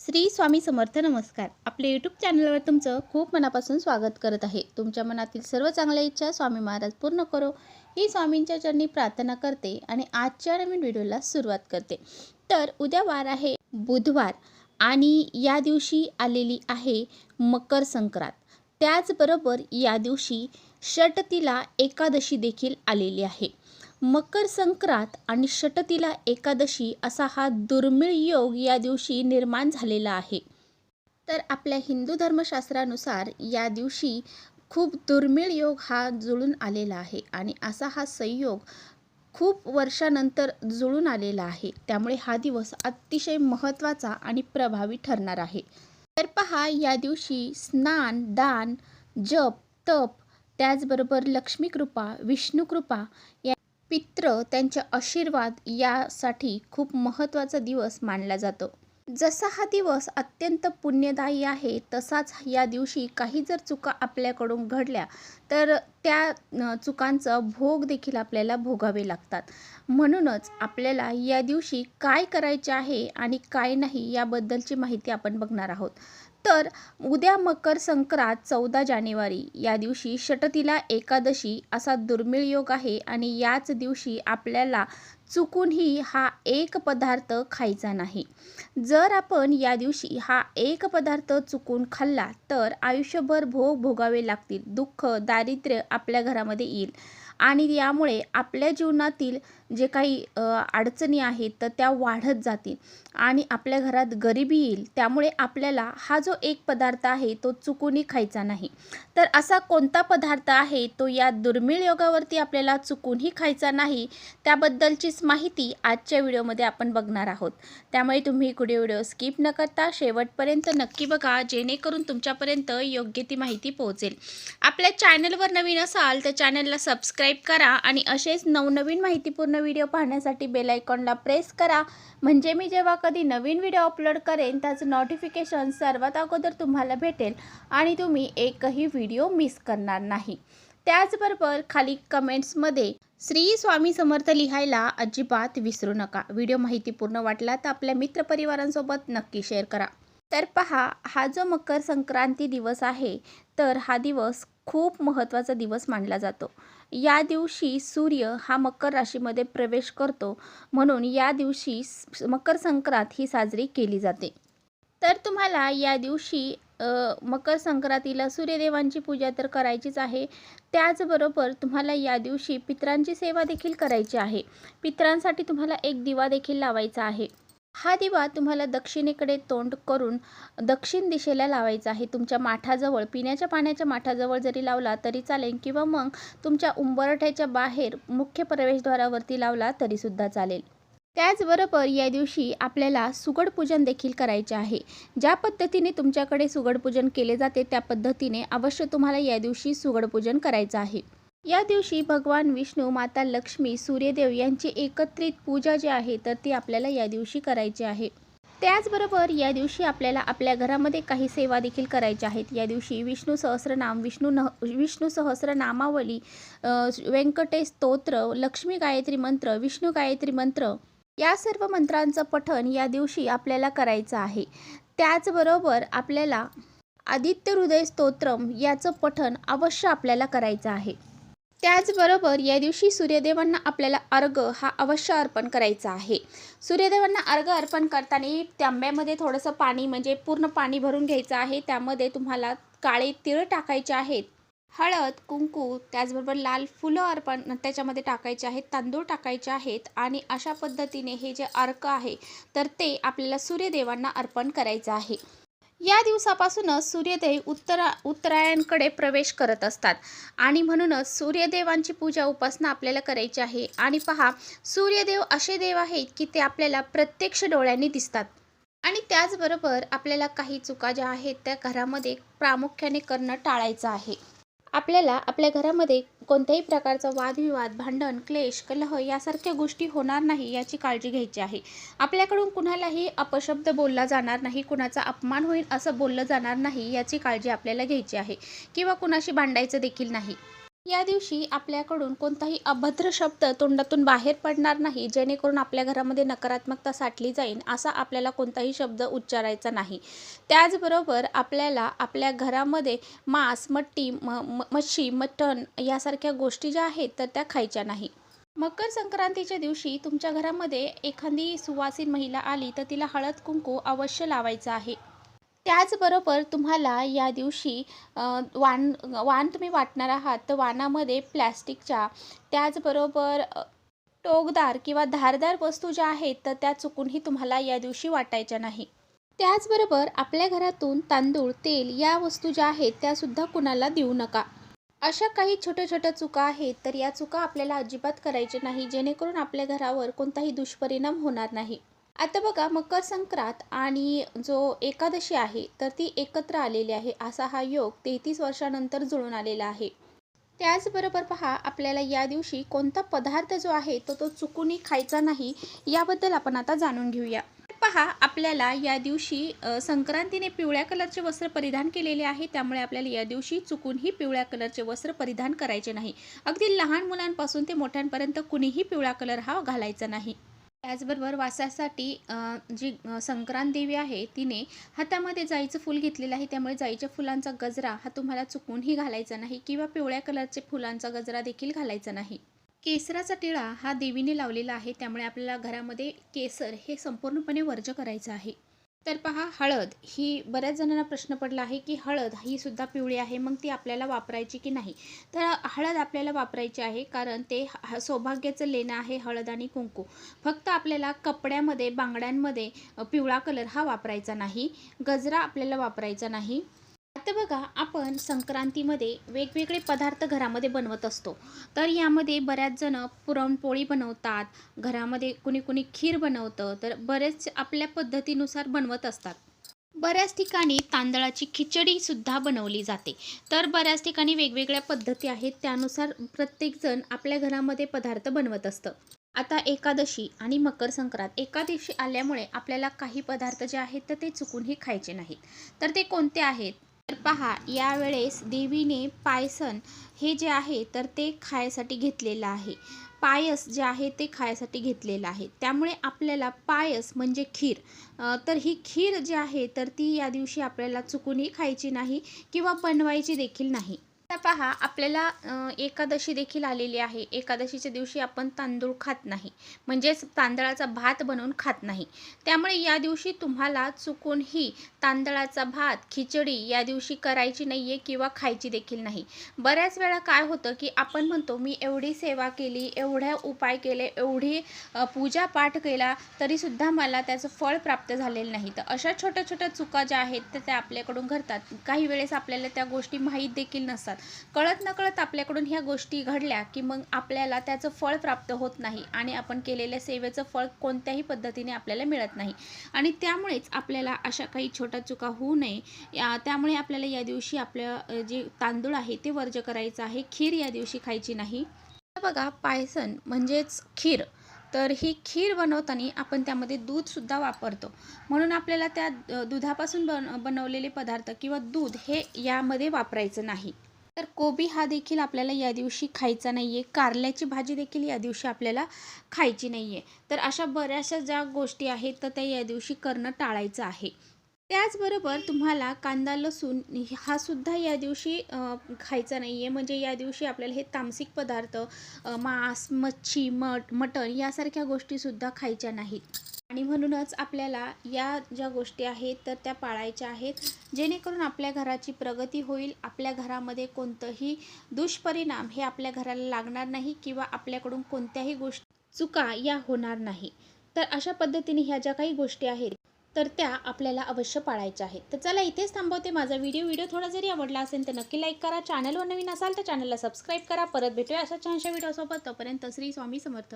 श्री स्वामी समर्थ नमस्कार. आपल्या यूट्यूब चॅनलवर तुमचं खूप मनापासून स्वागत करत आहे. तुमच्या मनातील सर्व चांगल्या इच्छा स्वामी महाराज पूर्ण करो. ही स्वामींच्या चरणी प्रार्थना करते आणि आजच्या नवीन व्हिडिओला सुरुवात करते. तर उद्या वार आहे बुधवार आणि या दिवशी आलेली आहे मकर संक्रांत. त्याचबरोबर या दिवशी षटतीला एकादशी देखील आलेली आहे. मकर संक्रांत आणि षटतीला एकादशी असा हा दुर्मिळ योग या दिवशी निर्माण झालेला आहे. तर आपल्या हिंदू धर्मशास्त्रानुसार या दिवशी खूप दुर्मिळ योग हा जुळून आलेला आहे आणि असा हा संयोग खूप वर्षानंतर जुळून आलेला आहे. त्यामुळे हा दिवस अतिशय महत्त्वाचा आणि प्रभावी ठरणार आहे. तर पहा या दिवशी स्नान दान जप तप त्याचबरोबर लक्ष्मीकृपा विष्णुकृपा या पित्र त्यांचे आशीर्वाद यासाठी खूप महत्त्वाचा दिवस मानला जातो. जसा हा दिवस अत्यंत पुण्यदायी आहे तसाच या दिवशी काही जर चुका आपल्याकडून घडल्या तर त्या चुकांचं चुकांचा भोग देखील आपल्याला भोगावे लागतात. म्हणूनच आपल्याला या दिवशी काय करायचे आहे आणि काय नाही याबद्दलची माहिती आपण बघणार आहोत. तर उद्या मकर संक्रांत चौदा जानेवारी. या दिवशी षटतीला एकादशी असा दुर्मिळ योग आहे आणि याच दिवशी आपल्याला चुकूनही हा एक पदार्थ खायचा नाही. जर आपण या दिवशी हा एक पदार्थ चुकून खाल्ला तर आयुष्यभर भोग भोगावे लागतील. दुःख दारिद्र्य आपल्या घरामध्ये येईल आणि यामुळे आपल्या जीवनातील जे काही अडचणी आहेत तर त्या वाढत जातील. आणि आपल्या घरात गरिबी येईल त्यामुळे आपल्याला हा जो एक पदार्थ आहे तो चुकूनही खायचा नाही. तर असा कोणता पदार्थ आहे तो या दुर्मिळ योगावरती आपल्याला चुकूनही खायचा नाही त्याबद्दलचीच माहिती आजच्या व्हिडिओमध्ये आपण बघणार आहोत. त्यामुळे तुम्ही कुठे व्हिडिओ स्किप न करता शेवटपर्यंत नक्की बघा जेणेकरून तुमच्यापर्यंत योग्य ती माहिती पोहोचेल. आपल्या चॅनलवर नवीन असाल तर चॅनलला सबस्क्राईब करा आणि असेच नवनवीन माहितीपूर्ण व्हिडिओ पाहण्यासाठी बेल आयकॉनला प्रेस करा. म्हणजे मी जेव्हा कधी नवीन व्हिडिओ अपलोड करेन त्याचं नोटिफिकेशन सर्वात अगोदर तुम्हाला भेटेल आणि तुम्ही एकही व्हिडिओ मिस करणार नाही. त्याचबरोबर खाली कमेंट्समध्ये श्री स्वामी समर्थ लिहायला अजिबात विसरू नका. व्हिडिओ माहितीपूर्ण वाटला तर आपल्या मित्रपरिवारांसोबत नक्की शेअर करा. तर पहा हा जो मकर संक्रांती दिवस आहे तर हा दिवस खूप महत्त्वाचा दिवस मानला जातो. या दिवशी सूर्य हा मकर राशीमध्ये प्रवेश करतो. म्हणून या दिवशी मकर संक्रांत ही साजरी केली जाते. तर तुम्हाला या दिवशी मकर संक्रांतीला सूर्यदेवांची पूजा तर करायचीच आहे. त्याचबरोबर तुम्हाला या दिवशी पितरांची सेवा देखील करायची आहे. पितरांसाठी तुम्हाला एक दिवा देखील लावायचा आहे. हा दिवा तुम्हाला दक्षिणेकडे तोंड करून दक्षिण दिशेला लावायचा आहे. तुमच्या माठाजवळ पिण्याच्या पाण्याच्या माठाजवळ जरी लावला तरी चालेल किंवा मग तुमच्या उंबरठ्याच्या बाहेर मुख्य प्रवेशद्वारावरती लावला तरीसुद्धा चालेल. त्याचबरोबर या दिवशी आपल्याला सुगडपूजन देखील करायचे आहे. ज्या पद्धतीने तुमच्याकडे सुगडपूजन केले जाते त्या पद्धतीने अवश्य तुम्हाला या दिवशी सुगडपूजन करायचं आहे. या दिवशी भगवान विष्णू माता लक्ष्मी सूर्यदेव यांची एकत्रित पूजा जी आहे तर ती आपल्याला या दिवशी करायची आहे. त्याचबरोबर या दिवशी आपल्याला आपल्या घरामध्ये काही सेवा देखील करायच्या आहेत. या दिवशी विष्णू सहस्रनाम विष्णू न विष्णू सहस्रनामावली व्यंकटेश स्तोत्र लक्ष्मी गायत्री मंत्र विष्णू गायत्री मंत्र या सर्व मंत्रांचं पठण या दिवशी आपल्याला करायचं आहे. त्याचबरोबर आपल्याला आदित्य हृदय स्तोत्रम याचं पठण अवश्य आपल्याला करायचं आहे. त्याचबरोबर या दिवशी सूर्यदेवांना आपल्याला अर्घ हा अवश्य अर्पण करायचा आहे. सूर्यदेवांना अर्घ अर्पण करताना तांब्यामध्ये थोडंसं पाणी म्हणजे पूर्ण पाणी भरून घ्यायचं आहे. त्यामध्ये तुम्हाला काळे तिळ टाकायचे आहेत. हळद कुंकू त्याचबरोबर लाल फुलं अर्पण त्याच्यामध्ये टाकायचे आहेत. तांदूळ टाकायचे आहेत आणि अशा पद्धतीने हे जे अर्क आहे तर ते आपल्याला सूर्यदेवांना अर्पण करायचं आहे. या दिवसापासूनच सूर्यदेव उत्तरा उत्तरायणकडे प्रवेश करत असतात. आणि म्हणूनच सूर्यदेवांची पूजा उपासना आपल्याला करायची आहे. आणि पहा सूर्यदेव असे देव आहेत की ते आपल्याला प्रत्यक्ष डोळ्यांनी दिसतात. आणि त्याचबरोबर आपल्याला काही चुका ज्या आहेत त्या घरामध्ये प्रामुख्याने करणं टाळायचं आहे. आपल्याला आपल्या घरामध्ये कोणत्याही प्रकारचा वादविवाद भांडण क्लेश कलह यासारख्या गोष्टी होणार नाही याची काळजी घ्यायची आहे. आपल्याकडून कुणालाही अपशब्द बोलला जाणार नाही कुणाचा अपमान होईल असं बोललं जाणार नाही याची काळजी आपल्याला घ्यायची आहे. किंवा कुणाशी भांडायचं देखील नाही. या दिवशी आपल्याकडून कोणताही अभद्र शब्द तोंडातून बाहेर पडणार नाही जेणेकरून आपल्या घरामध्ये नकारात्मकता साठली जाईल असा आपल्याला कोणताही शब्द उच्चारायचा नाही. त्याचबरोबर आपल्याला आपल्या घरामध्ये मांस मट्टी म म मच्छी मटण यासारख्या गोष्टी ज्या आहेत तर त्या खायच्या नाही. मकर संक्रांतीच्या दिवशी तुमच्या घरामध्ये एखादी सुवासीन महिला आली तर तिला हळद कुंकू अवश्य लावायचं आहे. त्याचबरोबर तुम्हाला या दिवशी वाण वाण तुम्ही वाटणार आहात तर वाणामध्ये प्लॅस्टिकच्या त्याचबरोबर टोकदार किंवा धारदार वस्तू ज्या आहेत तर त्या चुकूनही तुम्हाला या दिवशी वाटायच्या नाही. त्याचबरोबर आपल्या घरातून तांदूळ तेल या वस्तू ज्या आहेत त्यासुद्धा कुणाला देऊ नका. अशा काही छोट्या छोट्या चुका आहेत तर या चुका आपल्याला अजिबात करायच्या नाही जेणेकरून आपल्या घरावर कोणताही दुष्परिणाम होणार नाही. आता बघा मकर संक्रांत आणि जो एकादशी आहे तर ती एकत्र आलेली आहे. असा हा योग तेहतीस वर्षानंतर जुळून आलेला आहे. त्याचबरोबर पहा आपल्याला या दिवशी कोणता पदार्थ जो आहे तो तो चुकूनही खायचा नाही याबद्दल आपण आता जाणून घेऊया. पहा आपल्याला या दिवशी संक्रांतीने पिवळ्या कलरचे वस्त्र परिधान केलेले आहे त्यामुळे आपल्याला या दिवशी चुकूनही पिवळ्या कलरचे वस्त्र परिधान करायचे नाही. अगदी लहान मुलांपासून ते मोठ्यांपर्यंत कुणीही पिवळा कलर हा घालायचा नाही. त्याचबरोबर वासासाठी जी संक्रांत देवी आहे तिने हातामध्ये जाईचं फूल घेतलेलं आहे. त्यामुळे जाईच्या फुलांचा गजरा हा तुम्हाला चुकूनही घालायचा नाही किंवा पिवळ्या कलरचे फुलांचा गजरा देखील घालायचा नाही. केसराचा टिळा हा देवीने लावलेला आहे. त्यामुळे आपल्याला घरामध्ये केसर हे संपूर्णपणे वर्ज करायचं आहे. तर पहा हळद. ही बऱ्याच जणांना प्रश्न पडला आहे की हळद ही सुद्धा पिवळी आहे मग ती आपल्याला वापरायची की नाही? तर हळद आपल्याला वापरायची आहे कारण ते ह- सौभाग्याचं लेणं आहे हळद आणि कुंकू. फक्त आपल्याला कपड्यामध्ये बांगड्यांमध्ये पिवळा कलर हा वापरायचा नाही गजरा आपल्याला वापरायचा नाही. आता बघा आपण संक्रांतीमध्ये वेगवेगळे पदार्थ घरामध्ये बनवत असतो. तर यामध्ये बऱ्याच जण पुरणपोळी बनवतात घरामध्ये कुणी कुणी खीर बनवतं तर बरेच आपल्या पद्धतीनुसार बनवत असतात. बऱ्याच ठिकाणी तांदळाची खिचडीसुद्धा बनवली जाते. तर बऱ्याच ठिकाणी वेगवेगळ्या पद्धती आहेत त्यानुसार प्रत्येकजण आपल्या घरामध्ये पदार्थ बनवत असतं. आता एकादशी आणि मकर संक्रांत एकादशी आल्यामुळे आपल्याला काही पदार्थ जे आहेत तर ते चुकूनही खायचे नाहीत. तर ते कोणते आहेत? तर पहा यावेळेस देवीने पायसन हे जे आहे तर ते खायसाठी घेतलेलं आहे. पायस जे आहे ते खायसाठी घेतलेलं आहे. त्यामुळे आपल्याला पायस म्हणजे खीर. तर ही खीर जी आहे तर ती या दिवशी आपल्याला चुकूनही खायची नाही किंवा बनवायची देखील नाही. आता पहा आपल्याला एकादशी देखील आलेली आहे. एकादशीच्या दिवशी आपण तांदूळ खात नाही. म्हणजेच तांदळाचा भात बनवून खात नाही. त्यामुळे या दिवशी तुम्हाला चुकूनही तांदळाचा भात खिचडी या दिवशी करायची नाही आहे किंवा खायची देखील नाही. बऱ्याच वेळा काय होतं की आपण म्हणतो मी एवढी सेवा केली एवढ्या उपाय केले एवढी पूजा पूजापाठ केला तरीसुद्धा मला त्याचं फळ प्राप्त झालेलं नाही. तर अशा छोट्या छोट्या चुका ज्या आहेत तर त्या आपल्याकडून घडतात. काही वेळेस आपल्याला त्या गोष्टी माहीत देखील नसतात. कळत नकळत आपल्याकडून ह्या गोष्टी घडल्या की मग आपल्याला त्याचं फळ प्राप्त होत नाही आणि आपण केलेल्या सेवेचं फळ कोणत्याही पद्धतीने आपल्याला मिळत नाही. आणि त्यामुळेच आपल्याला अशा काही छोट्या चुका होऊ नये. या त्यामुळे आपल्याला या दिवशी आपलं जे तांदूळ आहे ते वर्ज करायचं आहे. खीर या दिवशी खायची नाही. बघा पायसन म्हणजेच खीर. तर ही खीर बनवताना आपण त्यामध्ये दूधसुद्धा वापरतो. म्हणून आपल्याला त्या दुधापासून बन बनवलेले पदार्थ किंवा दूध हे यामध्ये वापरायचं नाही. तर कोबी हा देखील आपल्याला या दिवशी खायचा नाही आहे कारल्याची भाजी देखील या दिवशी आपल्याला खायची नाही आहे तर अशा बऱ्याचशा ज्या गोष्टी आहेत तर त्या या दिवशी करणं टाळायचं आहे. त्याचबरोबर तुम्हाला कांदा लसूण हा सुद्धा या दिवशी खायचा नाही आहे म्हणजे या दिवशी आपल्याला हे तामसिक पदार्थ मांस मच्छी मट मटण यासारख्या गोष्टीसुद्धा खायच्या नाहीत. आणि म्हणूनच आपल्याला या ज्या गोष्टी आहेत तर त्या पाळायच्या आहेत. जेणेकरून आपल्या घराची प्रगती होईल. आपल्या घरामध्ये कोणतंही दुष्परिणाम हे आपल्या घराला लागणार नाही किंवा आपल्याकडून कोणत्याही गोष्टी चुका या होणार नाही. तर अशा पद्धतीने ह्या ज्या काही गोष्टी आहेत तर त्या आपल्याला अवश्य पाळायच्या आहेत. तर चला इथेच थांबवते माझा व्हिडिओ. व्हिडिओ थोडा जरी आवडला असेल तर नक्की लाईक करा. चॅनलवर नवीन असाल तर चॅनलला सबस्क्राईब करा. परत भेटूया अशा छानशा व्हिडिओसोबत तोपर्यंत श्री स्वामी समर्थ.